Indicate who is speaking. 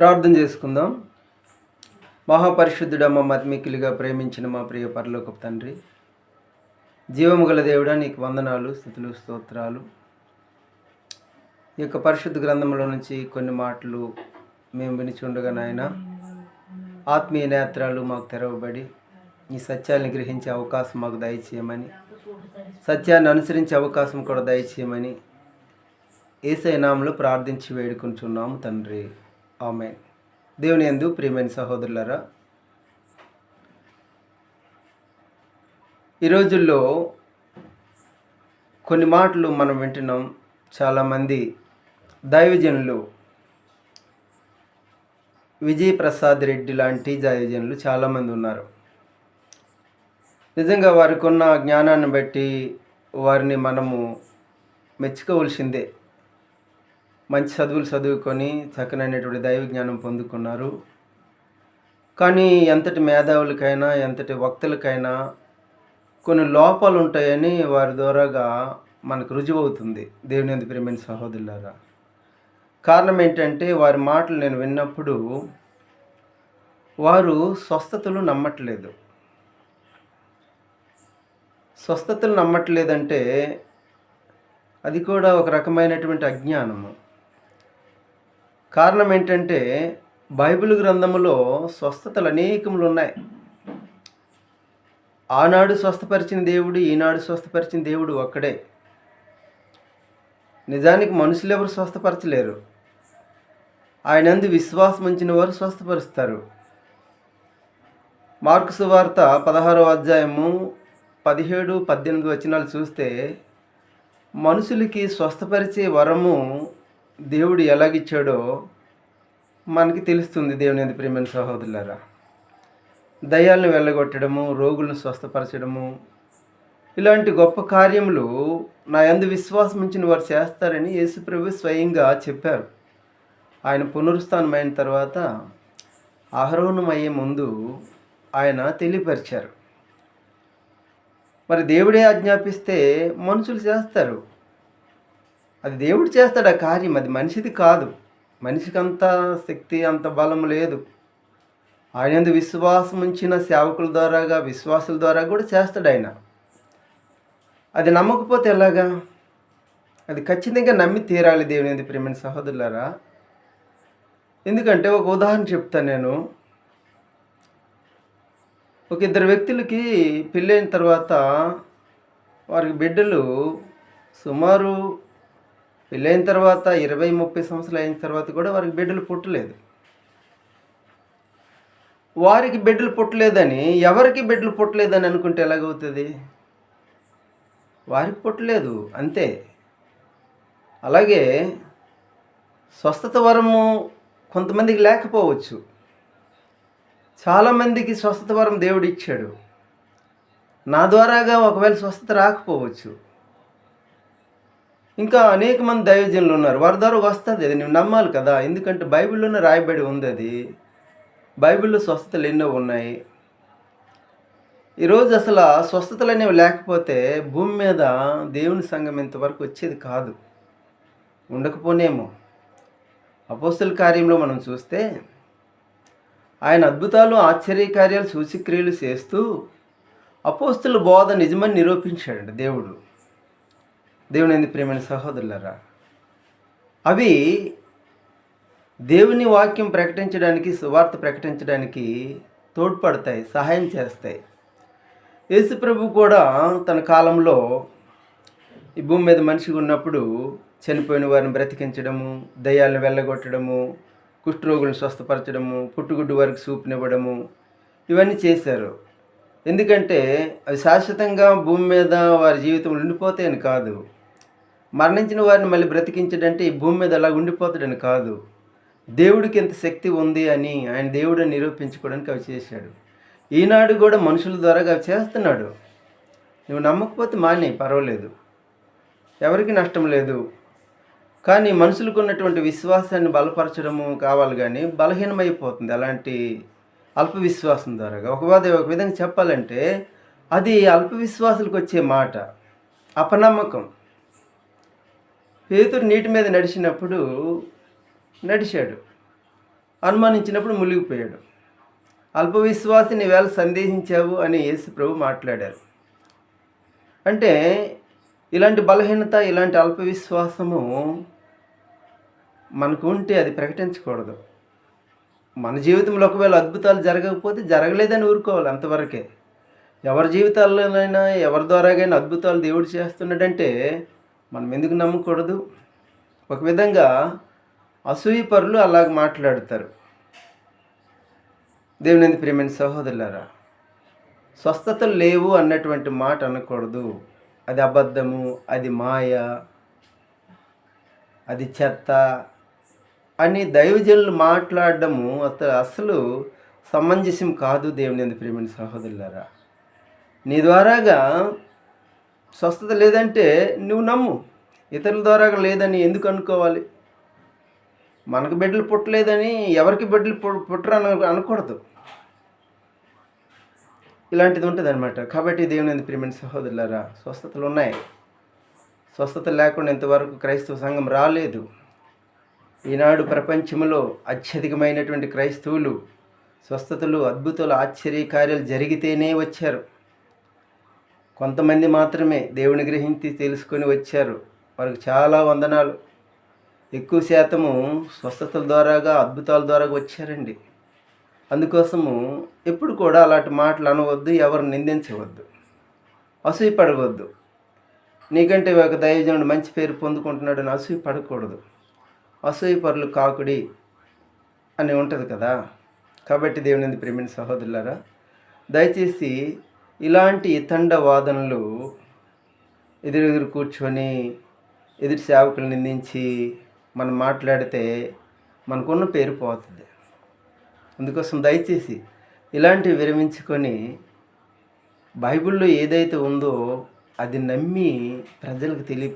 Speaker 1: ప్రార్థన చేసుకుందాం. మహాపరిశుద్ధుడమ్మ మత్మికులుగా ప్రేమించిన మా ప్రియ పరలోకపు తండ్రి జీవము గల దేవుడా నీకు వందనాలు స్థుతులు స్తోత్రాలు. ఈ యొక్క పరిశుద్ధ గ్రంథంలో నుంచి కొన్ని మాటలు మేము వినిచుండగా నాయన ఆత్మీయ నేత్రాలు మాకు తెరవబడి ఈ సత్యాన్ని గ్రహించే అవకాశం మాకు దయచేయమని సత్యాన్ని అనుసరించే అవకాశం కూడా దయచేయమని ఏసై నామంలో ప్రార్థించి వేడుకుంటున్నాము తండ్రి. ఆమె దేవుని ఎందు ప్రియమైన సహోదరులరా ఈ రోజుల్లో కొన్ని మాటలు మనం వింటున్నాం. చాలామంది దైవజనులు విజయ్ ప్రసాద్ రెడ్డి లాంటి దైవజనులు చాలామంది ఉన్నారు. నిజంగా వారికి ఉన్న జ్ఞానాన్ని బట్టి వారిని మనము మెచ్చుకోవలసిందే. మంచి చదువులు చదువుకొని చక్కనైనటువంటి దైవ జ్ఞానం పొందుకున్నారు. కానీ ఎంతటి మేధావులకైనా ఎంతటి వక్తలకైనా కొన్ని లోపాలు ఉంటాయని వారి ద్వారాగా మనకు రుజువు అవుతుంది దేవుని ఎందుకు ప్రేమైన సహోదరులారా. కారణం ఏంటంటే వారి మాటలు నేను విన్నప్పుడు వారు స్వస్థతలు నమ్మట్లేదు. స్వస్థతలు నమ్మట్లేదంటే అది కూడా ఒక రకమైనటువంటి అజ్ఞానము. కారణం ఏంటంటే బైబిల్ గ్రంథములో స్వస్థతలు అనేకములు ఉన్నాయి. ఆనాడు స్వస్థపరిచిన దేవుడు ఈనాడు స్వస్థపరిచిన దేవుడు ఒక్కడే. నిజానికి మనుషులు ఎవరు స్వస్థపరచలేరు. ఆయన అందు విశ్వాసం ఉంచిన వారు స్వస్థపరుస్తారు. మార్కు సువార్త పదహారో అధ్యాయము పదిహేడు పద్దెనిమిది వచనాలు చూస్తే మనుషులకి స్వస్థపరిచే వరము దేవుడు ఎలాగిచ్చాడో మనకి తెలుస్తుంది దేవుని ఎందుకు ప్రేమైన సహోదరులారా. దయాలను వెళ్ళగొట్టడము రోగులను స్వస్థపరచడము ఇలాంటి గొప్ప కార్యములు నా ఎందు విశ్వాసం ఉంచిన వారు చేస్తారని యేసుప్రభు స్వయంగా చెప్పారు. ఆయన పునరుస్థానమైన తర్వాత ఆహరోహణం అయ్యే ముందు ఆయన తెలియపరిచారు. మరి దేవుడే ఆజ్ఞాపిస్తే మనుషులు చేస్తారు. అది దేవుడు చేస్తాడు ఆ కార్యం. అది మనిషిది కాదు. మనిషికి అంత శక్తి అంత బలం లేదు. ఆయన విశ్వాసం ఉంచిన సేవకుల ద్వారాగా విశ్వాసుల ద్వారా కూడా చేస్తాడు ఆయన. అది నమ్మకపోతే ఎలాగా? అది ఖచ్చితంగా నమ్మి తీరాలి దేవుని యందు ప్రేమైన సహోదరులారా. ఎందుకంటే ఒక ఉదాహరణ చెప్తాను నేను. ఒక ఇద్దరు వ్యక్తులకి పెళ్ళైన తర్వాత వారికి బిడ్డలు సుమారు పెళ్ళైన తర్వాత ఇరవై ముప్పై సంవత్సరాలు అయిన తర్వాత కూడా వారికి బిడ్డలు పుట్టలేదు. వారికి బిడ్డలు పుట్టలేదని ఎవరికి బిడ్డలు పుట్టలేదని అనుకుంటే ఎలాగవుతుంది? వారికి పుట్టలేదు అంతే. అలాగే స్వస్థత వరము కొంతమందికి లేకపోవచ్చు. చాలామందికి స్వస్థత వరం దేవుడు ఇచ్చాడు నా ద్వారాగా ఒకవేళ స్వస్థత రాకపోవచ్చు. ఇంకా అనేక మంది దైవజనులు ఉన్నారు. వారి ద్వారా వస్తుంది అది. నువ్వు నమ్మాలి కదా. ఎందుకంటే బైబిల్లోనే రాయబడి ఉంది అది. బైబిల్లో స్వస్థతలు ఎన్నో ఉన్నాయి. ఈరోజు అసలు స్వస్థతలు అనేవి లేకపోతే భూమి మీద దేవుని సంఘం ఇంతవరకు వచ్చేది కాదు. ఉండకపోనేమో. అపోస్తుల కార్యంలో మనం చూస్తే ఆయన అద్భుతాలు ఆశ్చర్య కార్యాలు సూచిక్రియలు చేస్తూ అపోస్తుల బోధ నిజమని నిరూపించాడు దేవుడు. దేవుని ప్రేమైన సహోదరులరా? అవి దేవుని వాక్యం ప్రకటించడానికి సువార్త ప్రకటించడానికి తోడ్పడతాయి సహాయం చేస్తాయి. యేసుప్రభు కూడా తన కాలంలో ఈ భూమి మీద మనిషిగా ఉన్నప్పుడు చనిపోయిన వారిని బ్రతికించడము దయ్యాలను వెళ్ళగొట్టడము కుష్ఠరోగులను స్వస్థపరచడము పుట్టుగుడ్డు వారికి చూపునివ్వడము ఇవన్నీ చేశారు. ఎందుకంటే అవి శాశ్వతంగా భూమి మీద వారి జీవితం ఉండిపోతాయని కాదు. మరణించిన వారిని మళ్ళీ బ్రతికించడంటే ఈ భూమి మీద అలా ఉండిపోతాడని కాదు. దేవుడికి ఎంత శక్తి ఉంది అని ఆయన దేవుడిని నిరూపించుకోవడానికి అవి చేశాడు. ఈనాడు కూడా మనుషుల ద్వారా అవి చేస్తున్నాడు. నువ్వు నమ్మకపోతే మానే పర్వాలేదు. ఎవరికి నష్టం లేదు. కానీ మనుషులకు ఉన్నటువంటి విశ్వాసాన్ని బలపరచడము కావాలి కానీ బలహీనమైపోతుంది అలాంటి అల్ప విశ్వాసం ద్వారా ఒక ఒక విధంగా చెప్పాలంటే అది అల్ప విశ్వాసులకు వచ్చే మాట. అపనమ్మకం. పేతురు నీటి మీద నడిచినప్పుడు నడిచాడు. అనుమానించినప్పుడు మునిగిపోయాడు. అల్పవిశ్వాసి నీవేళ సందేహించావు అని యేసు ప్రభు మాట్లాడారు. అంటే ఇలాంటి బలహీనత ఇలాంటి అల్పవిశ్వాసము మనకు ఉంటే అది ప్రకటించకూడదు. మన జీవితంలో ఒకవేళ అద్భుతాలు జరగకపోతే జరగలేదని ఊరుకోవాలి అంతవరకే. ఎవరి జీవితాల్లోనైనా ఎవరి ద్వారాగైనా అద్భుతాలు దేవుడు చేస్తున్నాడంటే మనం ఎందుకు నమ్మకూడదు? ఒక విధంగా అసూయపరులు అలాగ మాట్లాడతారు. దేవుని ప్రియమైన సహోదరులారా? స్వస్థతలు లేవు అన్నటువంటి మాట అనకూడదు. అది అబద్ధము అది మాయ అది చెత్త అని దైవజనులు మాట్లాడడము అసలు అసలు సమంజసం కాదు దేవుని ప్రియమైన సహోదరులారా? నీ ద్వారాగా స్వస్థత లేదంటే నువ్వు నమ్ము. ఇతరుల ద్వారా లేదని ఎందుకు అనుకోవాలి? మనకు బిడ్డలు పుట్టలేదని ఎవరికి బిడ్డలు పుట్టరు అన అనకూడదు. ఇలాంటిది ఉంటుంది అనమాట కాబట్టి దేవుని ఎందుకు ప్రియమైన సహోదరులారా స్వస్థతలు ఉన్నాయి. స్వస్థత లేకుండా ఇంతవరకు క్రైస్తవ సంఘం రాలేదు. ఈనాడు ప్రపంచంలో అత్యధికమైనటువంటి క్రైస్తవులు స్వస్థతలు అద్భుతాలు ఆశ్చర్య కార్యాలు జరిగితేనే వచ్చారు. కొంతమంది మాత్రమే దేవుని గ్రహించి తెలుసుకొని వచ్చారు. వారికి చాలా వందనాలు. ఎక్కువ శాతము స్వస్థతల ద్వారాగా అద్భుతాల ద్వారా వచ్చారండి. అందుకోసము ఎప్పుడు కూడా అలాంటి మాటలు అనవద్దు ఎవరు నిందించవద్దు అసూయపడవద్దు. నీకంటే ఒక దైవజనుడు మంచి పేరు పొందుకుంటున్నాడు అని అసూయ పడకూడదు అసూయ పరులు కాకుడి అని ఉంటుంది కదా. కాబట్టి దేవుని ప్రేమిన సహోదరులారా దయచేసి ఇలాంటి ఇతండ వాదనలు ఎదురెదురు కూర్చొని ఎదుటి సేవకులు నిందించి మనం మాట్లాడితే మనకున్న పేరు పోతుంది. అందుకోసం దయచేసి ఇలాంటివి విరమించుకొని బైబిల్లో ఏదైతే ఉందో అది నమ్మి ప్రజలకు తెలియ